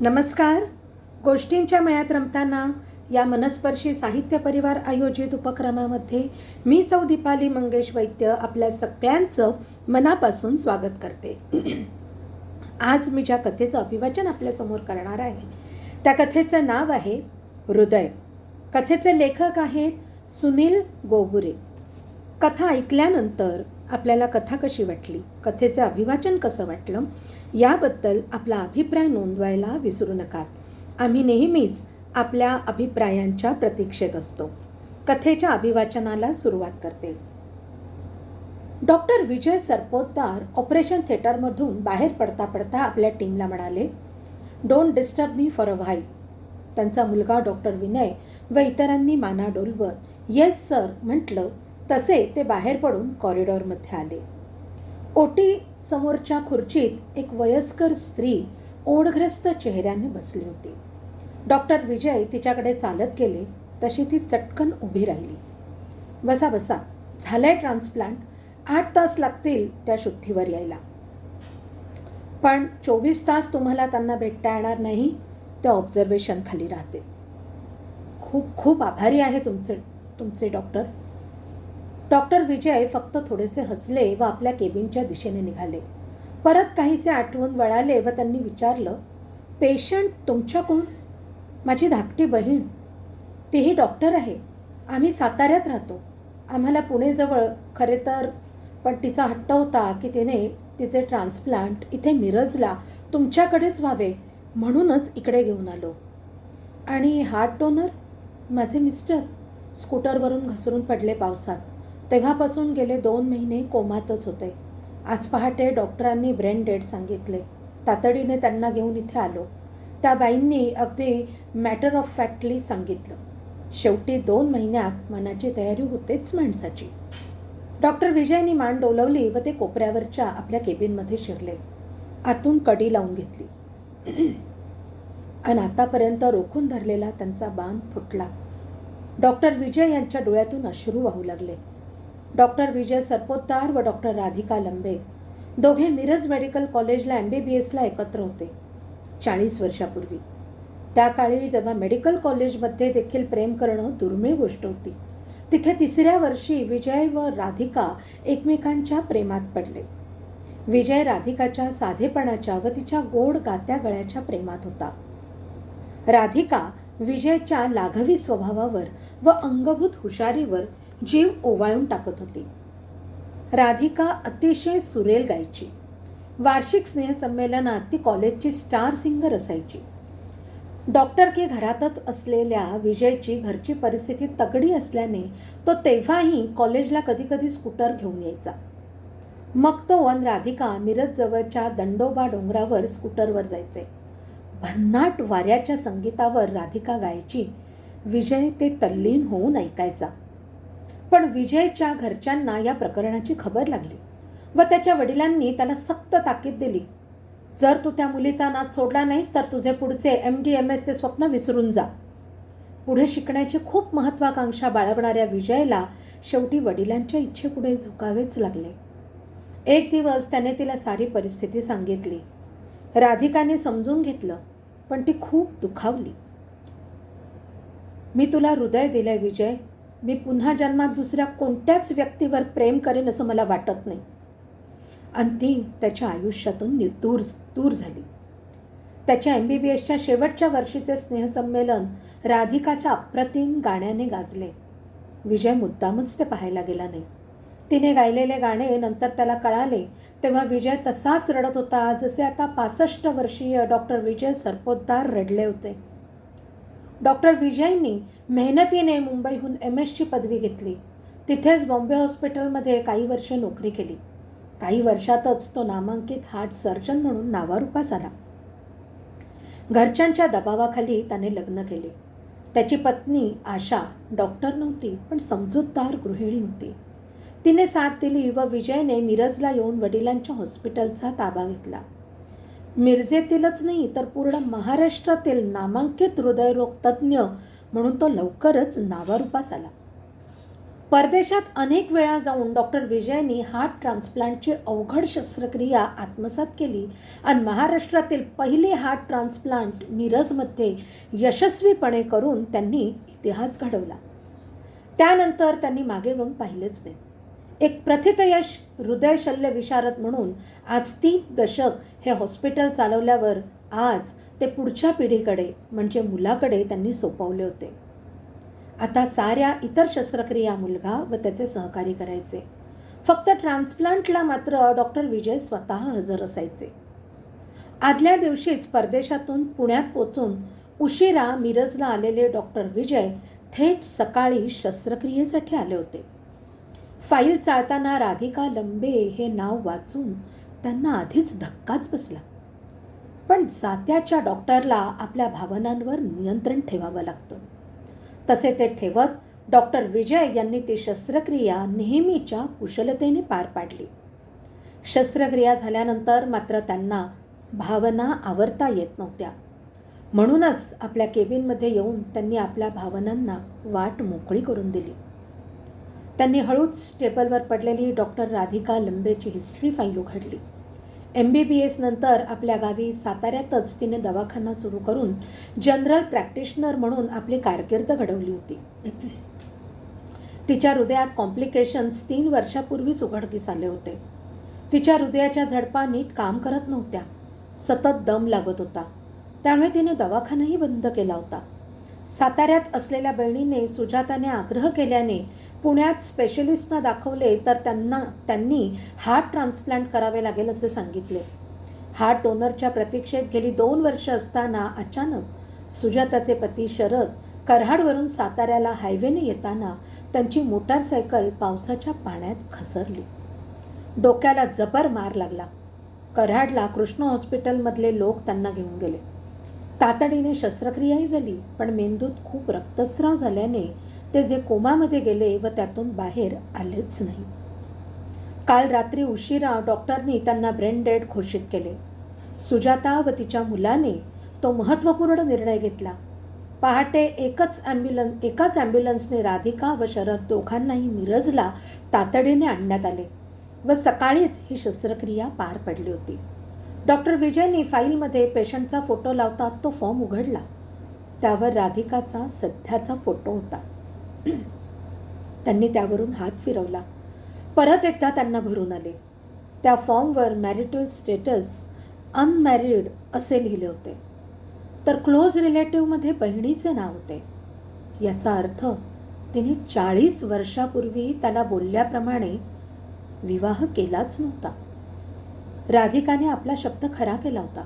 नमस्कार. गोष्टींच्या मयात रमताना या मनस्पर्शी साहित्य परिवार आयोजित उपक्रमामध्ये मी सौ दीपाली मंगेश वैद्य आपल्या सगळ्यांचं मनापासून स्वागत करते. आज मी ज्या कथेचं अभिवाचन आपल्यासमोर करणार आहे त्या कथेचं नाव आहे हृदय. कथेचे लेखक आहेत सुनील गोबुरे कथा ऐकल्यानंतर आपल्याला कथा कशी वाटली? कथेचं अभिवाचन कसं वाटलं? याबद्दल आपला अभिप्राय नोंदवायला विसरू नका. आम्ही नेहमीच आपल्या अभिप्रायांच्या प्रतीक्षेत असतो. कथेच्या अभिवाचनाला सुरुवात करते. डॉक्टर विजय सरपोतदार ऑपरेशन थिएटरमधून बाहेर पडता पडता आपल्या टीमला म्हणाले don't disturb me for a while त्यांचा मुलगा डॉक्टर विनय व इतरांनी माना डोलवत येस सर म्हटलं तसे ते बाहेर पडून कॉरिडॉरमध्ये आले. ओटी समोरच्या खुर्चीत एक वयस्कर स्त्री ओढग्रस्त चेहऱ्याने बसली होती. डॉक्टर विजय तिच्याकडे चालत गेले तशी ती चटकन उभी राहिली. बसा बसा झालंय ट्रान्सप्लांट आठ तास लागतील त्या शुद्धीवर यायला. पण चोवीस तास तुम्हाला त्यांना भेटता येणार नाही त्या ऑब्झर्वेशन खाली राहते खूप खूप आभारी आहे तुमचे तुमचे डॉक्टर. डॉक्टर विजय फक्त थोडेसे हसले व आपल्या केबिनच्या दिशेने निघाले. परत काहीसे आठवून वळाले व त्यांनी विचारलं पेशंट तुमच्या कोण माझी धाकटी बहीण. तीही डॉक्टर आहे. आम्ही साताऱ्यात राहतो. आम्हाला पुणेजवळ खरे तर पण तिचा हट्ट होता की तिने तिचे ट्रान्सप्लांट इथे मिरजला तुमच्याकडेच व्हावे म्हणूनच इकडे घेऊन आलो. आणि हार्ट डोनर? माझे मिस्टर. स्कूटरवरून घसरून पडले पावसात. तेव्हापासून गेले दोन महिने कोमातच होते. आज पहाटे डॉक्टरांनी ब्रेन डेड सांगितले. तातडीने त्यांना घेऊन इथे आलो. त्या बाईंनी अगदी मॅटर ऑफ फॅक्टली सांगितलं. शेवटी दोन महिन्यात मनाची तयारी होतेच माणसाची. डॉक्टर विजयनी मान डोलवली व ते कोपऱ्यावरच्या आपल्या केबिनमध्ये शिरले. आतून कडी लावून घेतली. आणि आतापर्यंत रोखून धरलेला त्यांचा बांध फुटला. डॉक्टर विजय यांच्या डोळ्यातून अश्रू वाहू लागले. डॉक्टर विजय सरपोतदार व डॉक्टर राधिका लंबे. दोघे मिरज मेडिकल कॉलेजला एम बी बी एसला एकत्र होते. चाळीस वर्षापूर्वी. त्या काळी जेव्हा मेडिकल कॉलेजमध्ये देखील प्रेम करणं दुर्मिळ गोष्ट होती. तिथे तिसऱ्या वर्षी विजय व राधिका एकमेकांच्या प्रेमात पडले. विजय राधिकाच्या साधेपणाच्या व तिच्या गोड गात्या गळ्याच्या प्रेमात होता. राधिका विजयच्या लाघवी स्वभावावर व अंगभूत हुशारीवर जीव ओवाळून टाकत होती. राधिका अतिशय सुरेल गायची. वार्षिक स्नेहसंमेलनात ती कॉलेजची स्टार सिंगर असायची. डॉक्टर के घरातच असलेल्या विजयची घरची परिस्थिती तगडी असल्याने तो तेव्हाही कॉलेजला कधीकधी स्कूटर घेऊन यायचा. मग तो वन राधिका मिरजजवळच्या दंडोबा डोंगरावर स्कूटरवर जायचे. भन्नाट वाऱ्याच्या संगीतावर राधिका गायची. विजय ते तल्लीन होऊन ऐकायचा. पण विजयच्या घरच्यांना या प्रकरणाची खबर लागली व त्याच्या वडिलांनी त्याला सक्त ताकीद दिली. जर तू त्या मुलीचा नाद सोडला नाहीस तर तुझे पुढचे एम डी एम एसचे स्वप्न विसरून जा. पुढे शिकण्याची खूप महत्त्वाकांक्षा बाळगणाऱ्या विजयला शेवटी वडिलांच्या इच्छेपुढे झुकावेच लागले. एक दिवस त्याने तिला सारी परिस्थिती सांगितली. राधिकाने समजून घेतलं पण ती खूप दुखावली. मी तुला हृदय दिलंय विजय. मी पुन्हा जन्मात दुसऱ्या कोणत्याच व्यक्तीवर प्रेम करेन असं मला वाटत नाही. आणि ती त्याच्या आयुष्यातून नि- दूर दूर झाली. त्याच्या एम बी बी एसच्या शेवटच्या वर्षीचे स्नेहसंमेलन राधिकाच्या अप्रतिम गाण्याने गाजले. विजय मुद्दामच ते पाहायला गेला नाही. तिने गायलेले गाणे नंतर त्याला कळाले तेव्हा विजय तसाच रडत होता जसे आता पासष्ट वर्षीय डॉक्टर विजय सरपोतदार रडले होते. डॉक्टर विजयनी मेहनतीने मुंबईहून एम एसची पदवी घेतली. तिथेच बॉम्बे हॉस्पिटलमध्ये काही वर्ष नोकरी केली. काही वर्षातच तो नामांकित हार्ट सर्जन म्हणून नावारूपास आला घरच्यांच्या दबावाखाली त्याने लग्न केले. त्याची पत्नी आशा डॉक्टर नव्हती पण समजूतदार गृहिणी होती. तिने साथ दिली व विजयने मिरजला येऊन वडिलांच्या हॉस्पिटलचा ताबा घेतला. मिरजेतीलच नाही तर पूर्ण महाराष्ट्रातील नामांकित हृदयरोग तज्ज्ञ म्हणून तो लवकरच नावारूपास आला. परदेशात अनेक वेळा जाऊन डॉक्टर विजयनी हार्ट ट्रान्सप्लांटची अवघड शस्त्रक्रिया आत्मसात केली आणि महाराष्ट्रातील पहिले हार्ट ट्रान्सप्लांट मिरजमध्ये यशस्वीपणे करून त्यांनी इतिहास घडवला. त्यानंतर त्यांनी मागे वळून पाहिलेच नाही. एक प्रथितयश हृदयशल्य विशारद म्हणून आज तीन दशक हे हॉस्पिटल चालवल्यावर आज ते पुढच्या पिढीकडे म्हणजे मुलाकडे त्यांनी सोपवले होते. आता साऱ्या इतर शस्त्रक्रिया मुलगा व त्याचे सहकारी करायचे. फक्त ट्रान्सप्लांटला मात्र डॉक्टर विजय स्वतः हजर असायचे. आदल्या दिवशीच परदेशातून पुण्यात पोचून उशिरा मिरजला आलेले डॉक्टर विजय थेट सकाळी शस्त्रक्रियेसाठी आले होते. फाईल चाळताना राधिका लंबे हे नाव वाचून त्यांना आधीच धक्काच बसला. पण जात्याच्या डॉक्टरला आपल्या भावनांवर नियंत्रण ठेवावं लागतं. तसे ते ठेवत डॉक्टर विजय यांनी ती शस्त्रक्रिया नेहमीच्या कुशलतेने पार पाडली. शस्त्रक्रिया झाल्यानंतर मात्र त्यांना भावना आवरता येत नव्हत्या. म्हणूनच आपल्या केबिनमध्ये येऊन त्यांनी आपल्या भावनांना वाट मोकळी करून दिली. त्यांनी हळूच टेबलवर पडलेली डॉक्टर राधिका लंबेची हिस्ट्री फाईल उघडली. एम बी बी एस नंतर आपल्या गावी साताऱ्यातच तिने दवाखाना सुरू करून जनरल प्रॅक्टिशनर म्हणून आपली कारकीर्द घडवली होती. तिच्या हृदयात कॉम्प्लिकेशन्स तीन वर्षापूर्वीच उघडकीस आले होते. तिच्या हृदयाच्या झडपा नीट काम करत नव्हत्या. सतत दम लागत होता. त्यामुळे तिने दवाखानाही बंद केला होता. साताऱ्यात असलेल्या बहिणीने सुजाताने आग्रह केल्याने पुण्यात स्पेशलिस्टना दाखवले तर त्यांना त्यांनी हार्ट ट्रान्सप्लांट करावे लागेल असे सांगितले. हार्ट डोनरच्या प्रतीक्षेत गेली दोन वर्ष असताना अचानक सुजाताचे पती शरद कराडवरून साताऱ्याला हायवेने येताना त्यांची मोटारसायकल पावसाच्या पाण्यात खसरली डोक्याला जबर मार लागला. कराडला कृष्ण हॉस्पिटलमधले लोक त्यांना घेऊन गेले. तातडीने शस्त्रक्रियाही झाली पण मेंदूत खूप रक्तस्राव झाल्याने ते जे कोमामध्ये गेले व त्यातून बाहेर आलेच नाही. काल रात्री उशिरा डॉक्टरनी त्यांना ब्रेन डेड घोषित केले. सुजाता व तिच्या मुलाने तो महत्त्वपूर्ण निर्णय घेतला. पहाटे एकच ॲम्ब्युलन्स एकाच ॲम्ब्युलन्सने राधिका व शरद दोघांनाही मिरजला तातडीने आणण्यात आले व सकाळीच ही शस्त्रक्रिया पार पडली होती. डॉक्टर विजयने फाईलमध्ये पेशंटचा फोटो लावता तो फॉर्म उघडला. त्यावर राधिकाचा सध्याचा फोटो होता. त्यांनी त्यावरून हात फिरवला. परत एकदा त्यांना भरून आले. त्या फॉर्मवर मॅरिटल स्टेटस अनमॅरिड असे लिहिले होते. तर क्लोज रिलेटिव्हमध्ये बहिणीचे नाव होते. याचा अर्थ तिने चाळीस वर्षापूर्वी त्याला बोलल्याप्रमाणे विवाह केलाच नव्हता. राधिकाने आपला शब्द खरा केला होता.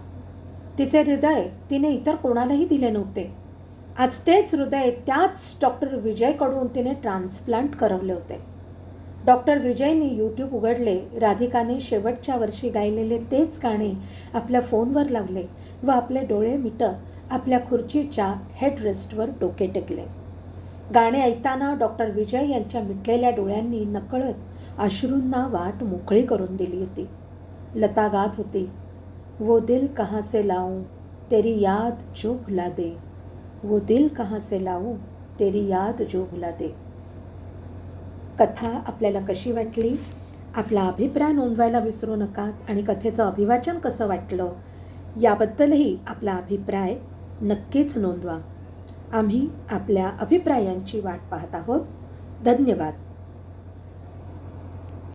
तिचे हृदय तिने इतर कोणालाही दिले नव्हते. आज तेच हृदय त्याच डॉक्टर विजयकडून तिने ट्रान्सप्लांट करवले होते. डॉक्टर विजयने यूट्यूब उघडले राधिकाने शेवटच्या वर्षी गायलेले तेच गाणे आपल्या फोनवर लावले व आपले डोळे मिटत आपल्या खुर्चीच्या हेडरेस्टवर डोके टेकले. गाणे ऐकताना डॉक्टर विजय यांच्या मिटलेल्या डोळ्यांनी नकळत अश्रूंना वाट मोकळी करून दिली होती. लता गात होती वो दिल कहाँ से लाऊं तेरी याद जो भुला दे. वो दिल कहाँ से लावू तेरी याद जो भुला दे। कथा आपल्याला कशी वाटली? आपला अभिप्राय नोंदवायला विसरू नका आणि कथेचं अभिवाचन कसं वाटलं? याबद्दलही आपला अभिप्राय नक्कीच नोंदवा. आम्ही आपल्या अभिप्रायांची वाट पाहत आहोत. धन्यवाद.